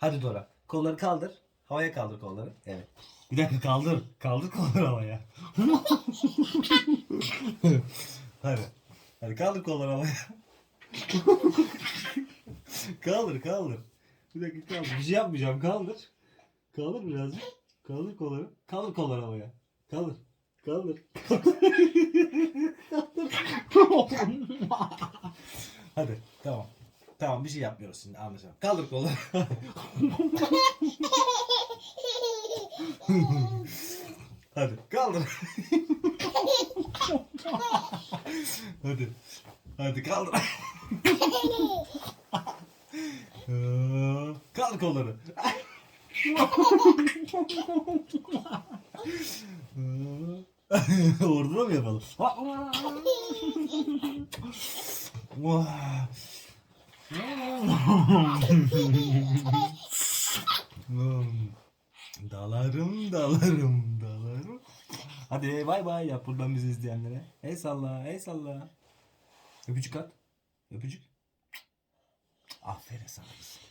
Hadi Dora. Kolları kaldır. Havaya kaldır kolları. Evet. Bir dakika kaldır. Kaldır kolları havaya. Hadi. Hadi kaldır kolları havaya. kaldır kaldır. Bir dakika kaldır. Bir şey yapmayacağım. Kaldır. Kaldır birazcık. Kaldır kolları. Kaldır kolları havaya. Kaldır. Kaldır. Hadi tamam. Tamam bir şey yapmıyoruz şimdi anlaşalım. Kaldır kolları. Hadi kaldır. Hadi. Hadi kaldır. Kaldır kolları. Orada da mı yapalım? Dalarım dalarım dalarım. Hadi bay bay yap buradan bizi izleyenlere. El salla el salla. Öpücük at. Öpücük. Aferin sana kızım.